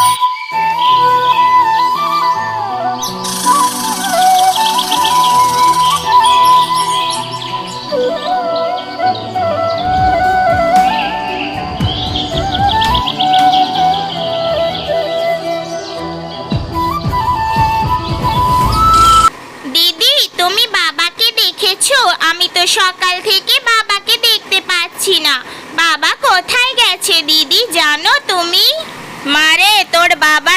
Bye.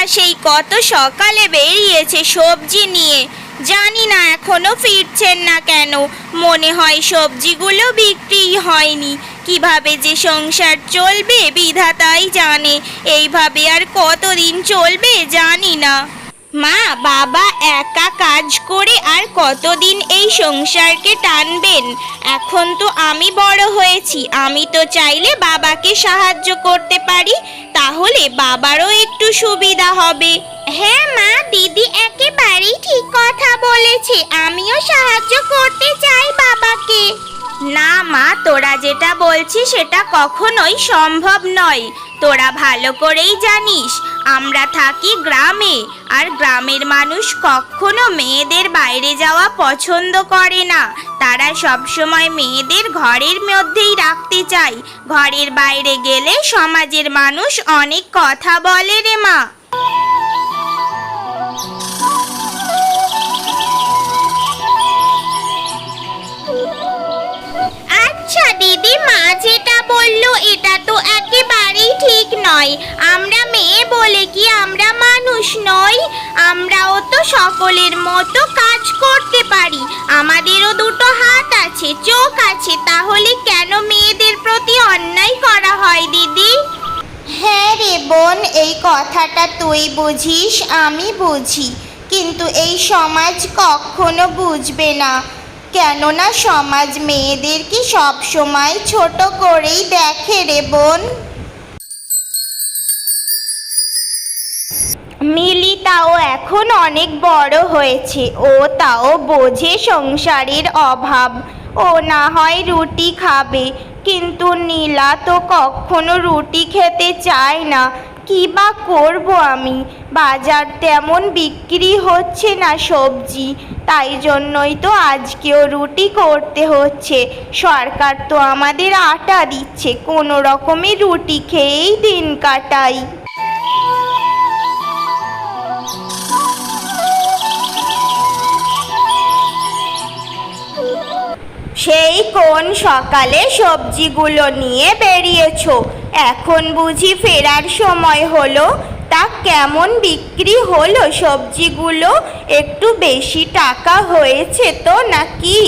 সেই কত সকালে বেরিয়েছে সবজি নিয়ে। জানি না এখনও ফিরছেন না কেন। মনে হয় সবজিগুলো বিক্রি হয়নি। কীভাবে যে সংসার চলবে, বিধাতাই জানে। এইভাবে আর কতদিন চলবে জানি না। মা, বাবা একা কাজ করে আর কতদিন এই সংসারকে টানবেন? এখন তো আমি বড় হয়েছি, আমি তো চাইলে বাবাকে সাহায্য করতে পারি, তাহলে বাবারও একটু সুবিধা হবে। হ্যাঁ মা, দিদি একেবারেই ঠিক কথা বলেছে, আমিও সাহায্য করতে চাই বাবাকে। না মা, তোরা যেটা বলছিস সেটা কখনোই সম্ভব নয়। তোরা ভালো করেই জানিস, আমরা থাকি গ্রামে, আর গ্রামের মানুষ কখনো মেয়েদের বাইরে যাওয়া পছন্দ করে না। তারা সবসময় মেয়েদের ঘরের মধ্যেই রাখতে চায়। ঘরের বাইরে গেলে সমাজের মানুষ অনেক কথা বলে রে মা। নয়। আমরা মেয়ে বলে কি আমরা মানুষ নই? আমরাও তো সকলের মতো কাজ করতে পারি। আমাদেরও দুটো হাত আছে, চোখ আছে। তাহলে কেন মেয়েদের প্রতি অন্যায় করা হয়, দিদি? হ্যাঁ রে বোন, এই কথাটা তুই বুঝিস, আমি বুঝি। কিন্তু এই সমাজ কখনো বুঝবে না। কেননা সমাজ মেয়েদেরকে সব সময় ছোট করেই দেখে রে বোন? মিলি তাও এখন অনেক বড় হয়েছে। ও তাও বোঝে সংসারের অভাব। ও না হয় রুটি খাবে। কিন্তু নীলা তো কখনো রুটি খেতে চায় না। কি বা করব আমি? বাজার তেমন বিক্রি হচ্ছে না সবজি। তাই জন্যই তো আজকেও রুটি করতে হচ্ছে। সরকার তো আমাদের আটা দিচ্ছে। কোনো রকমে রুটি খেয়েই দিন কাটাই। কোন সকালে সবজিগুলো নিয়ে বেরিয়েছো? এখন বুঝি ফেরার সময় হলো। তা কেমন বিক্রি হলো সবজিগুলো? একটু বেশি টাকা হয়েছে তো নাকি?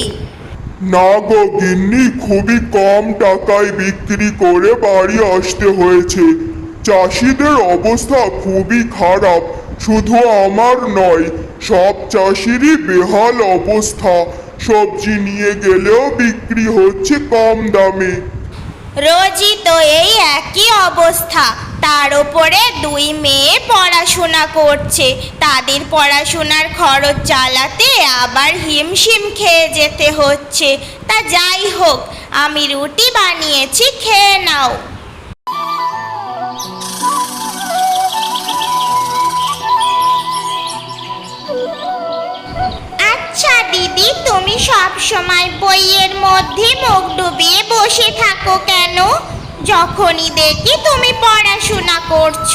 না গো গিন্নি, খুবই কম টাকায় বিক্রি করে বাড়ি আসতে হয়েছে। চাষিদের অবস্থা খুবই খারাপ, শুধু আমার নয়, সব চাষিরই বেহাল অবস্থা। সবজি নিয়ে গেলেও বিক্রি হচ্ছে কম দামে। রোজই তো এই একই অবস্থা। তার উপরে দুই মেয়ে পড়াশোনা করছে। তাদের পড়াশোনার খরচ চালাতে আবার হিমশিম খেয়ে যেতে হচ্ছে। তা যাই হোক, আমি রুটি বানিয়েছি, খেয়ে নাও। দিদি তুমি সব সময় বইয়ের মধ্যে মুখ ডুবিয়ে বসে থাকো কেন? যখনই দেখি তুমি পড়াশোনা করছ।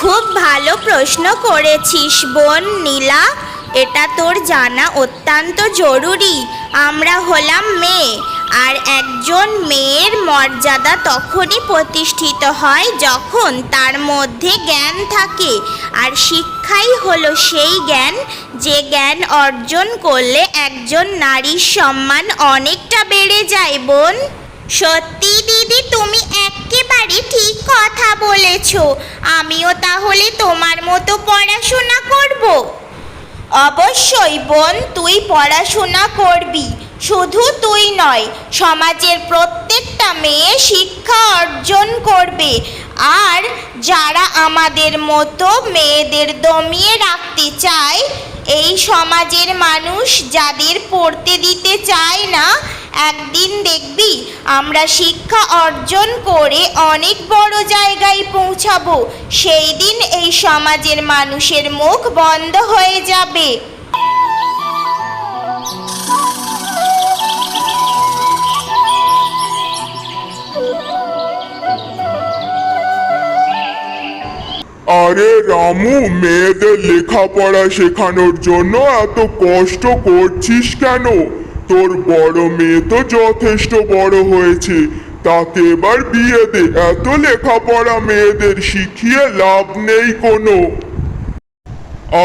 খুব ভালো প্রশ্ন করেছিস বোন নীলা। এটা তোর জানা অত্যন্ত জরুরি। আমরা হলাম মেয়ে। আর একজন মেয়ের মর্যাদা তখনই প্রতিষ্ঠিত হয় যখন তার মধ্যে জ্ঞান থাকে, আর শিক্ষাই হলো সেই জ্ঞান যে জ্ঞান অর্জন করলে একজন নারীর সম্মান অনেকটা বেড়ে যায়, বোন। সত্যি দিদি, তুমি একেবারে ঠিক কথা বলেছ। আমিও তাহলে তোমার মতো পড়াশোনা করব? অবশ্যই, বোন, তুই পড়াশোনা করবি। শুধু তুই নয়, সমাজের প্রত্যেকটা মেয়ে শিক্ষা অর্জন করবে। আর যারা আমাদের মতো মেয়েদের দমিয়ে রাখতে চায়, এই সমাজের মানুষ যাদের পড়তে দিতে চায় না, একদিন দেখবি আমরা শিক্ষা অর্জন করে অনেক বড় জায়গায় পৌঁছাবো। সেই দিন এই সমাজের মানুষের মুখ বন্ধ হয়ে যাবে। আরে রামু, মেয়েদের লেখাপড়া শেখানোর জন্য এত কষ্ট করছিস কেন? তোর বড় মেয়ে তো যথেষ্ট বড় হয়েছে। তাকে এবার বিয়ে দে। এত লেখাপড়া মেয়েদের শিখিয়ে লাভ নেই কোনো।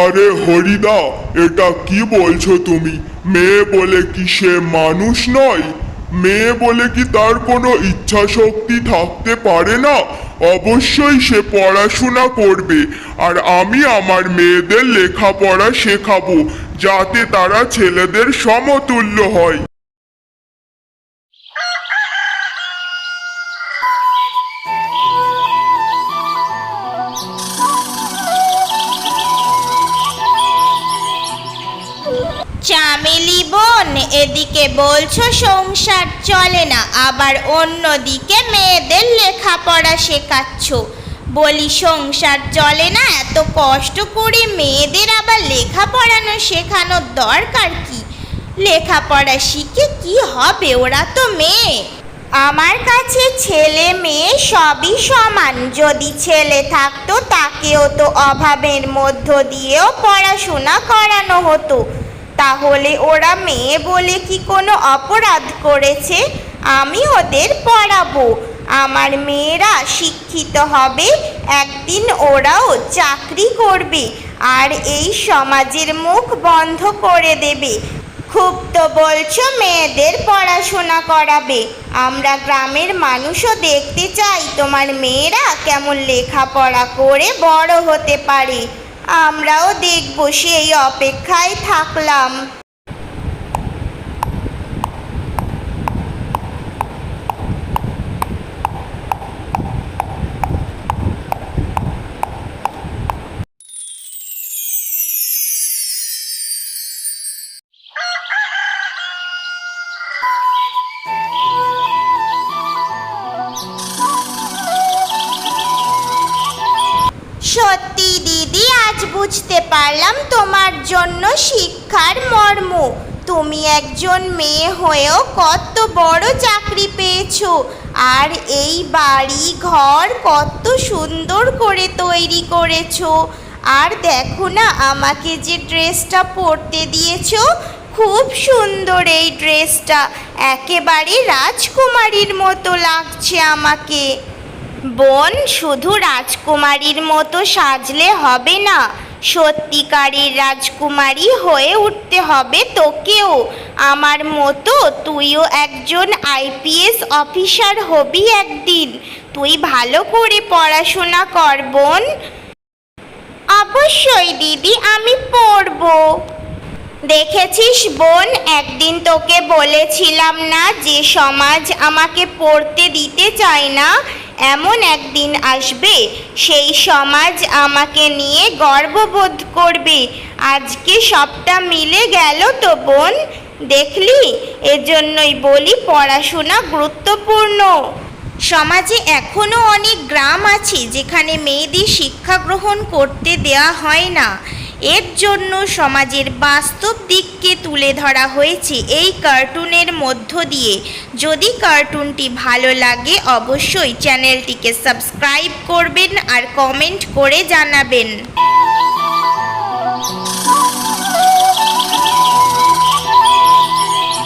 আরে হরিদা, এটা কি বলছো তুমি? মেয়ে বলে কি সে মানুষ নয়? মেয়ে বলে কি তার কোনো ইচ্ছা শক্তি থাকতে পারে না? অবশ্যই সে পড়াশোনা করবে, আর আমি আমার মেয়েদের লেখাপড়া শেখাবো, যাতে তারা ছেলেদের সমতুল্য হয়। এদিকে বলছো সংসার চলে না, আবার অন্যদিকে মেয়েদের লেখাপড়া শেখাচ্ছ। বলি, সংসার চলে না, এত কষ্ট করে মেয়েদের আবার লেখাপড়ানো শেখানোর দরকার কি? লেখাপড়া শিখে কি হবে? ওরা তো মেয়ে। আমার কাছে ছেলে মেয়ে সবই সমান। যদি ছেলে থাকতো, তাকেও তো অভাবের মধ্য দিয়েও পড়াশোনা করানো হতো। তাহলে ওরা মেয়ে বলে কি কোনো অপরাধ করেছে? আমি ওদের পড়াবো। আমার মেয়েরা শিক্ষিত হবে, একদিন ওরাও চাকরি করবে আর এই সমাজের মুখ বন্ধ করে দেবে। খুব তো বলছো মেয়েদের পড়াশোনা করাবে। আমরা গ্রামের মানুষও দেখতে চাই তোমার মেয়েরা কেমন লেখাপড়া করে বড় হতে পারে। আমরাও দেখব সেই অপেক্ষায় থাকলাম। দিদি আজ বুঝতে পারলাম তোমার জন্য শিক্ষার মর্ম, তুমি একজন মেয়ে হয়েও কত বড় চাকরি পেয়েছ, আর এই বাড়ি ঘর কত সুন্দর করে তৈরি করেছ। আর দেখো না, আমাকে যে ড্রেসটা পরতে দিয়েছ, খুব সুন্দর এই ড্রেসটা। একেবারে রাজকুমারীর মতো লাগছে আমাকে। বোন, শুধু রাজকুমারীর মতো সাজলে হবে না, সত্যিকারের রাজকুমারী হয়ে উঠতে হবে তোকেও। আমার মতো তুইও একজন আইপিএস অফিসার হবি একদিন। তুই ভালো করে পড়াশোনা কর বোন। অবশ্যই দিদি, আমি পড়ব। দেখেছিস বোন, একদিন তোকে বলেছিলাম না যে সমাজ আমাকে পড়তে দিতে চায় না? এমন একদিন আসবে, সেই সমাজ আমাকে নিয়ে গর্ববোধ করবে। আজকে সবটা মিলে গেল তো বোন? দেখলি? এজন্যই বলি পড়াশোনা গুরুত্বপূর্ণ। সমাজে এখনও অনেক গ্রাম আছে যেখানে মেয়েদের শিক্ষা গ্রহণ করতে দেওয়া হয় না। এর জন্য সমাজের বাস্তব দিককে তুলে ধরা হয়েছে এই কার্টুনের মধ্য দিয়ে। যদি কার্টুনটি ভালো লাগে, অবশ্যই চ্যানেলটিকে সাবস্ক্রাইব করবেন আর কমেন্ট করে জানাবেন।